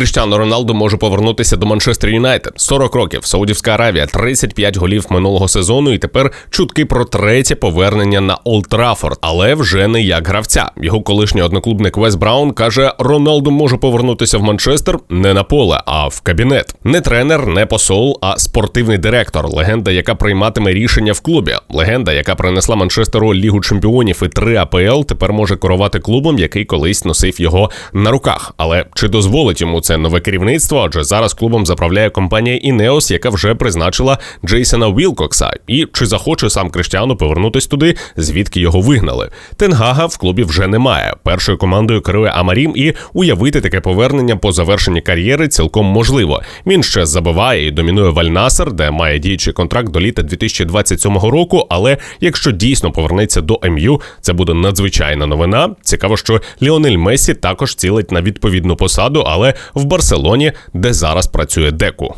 Кріштіану Роналду може повернутися до Манчестер Юнайтед. 40 років, Саудівська Аравія, 35 голів минулого сезону, і тепер чутки про третє повернення на Олд Траффорд, але вже не як гравця. Його колишній одноклубник Вес Браун каже, Роналду може повернутися в Манчестер не на поле, а в кабінет. Не тренер, не посол, а спортивний директор. Легенда, яка прийматиме рішення в клубі. Легенда, яка принесла Манчестеру Лігу чемпіонів і три АПЛ, тепер може керувати клубом, який колись носив його на руках. Але чи дозволить йому це нове керівництво? Адже зараз клубом заправляє компанія Інеос, яка вже призначила Джейсона Вілкокса. І чи захоче сам Криштіану повернутись туди, звідки його вигнали? Тенгага в клубі вже немає. Першою командою керує Амарім, і уявити таке повернення по завершенні кар'єри цілком можливо. Він ще забиває і домінує Вальнасер, де має діючий контракт до літа 2027 року. Але якщо дійсно повернеться до МЮ, це буде надзвичайна новина. Цікаво, що Ліонель Месі також цілить на відповідну посаду, але в Барселоні, де зараз працює Деку.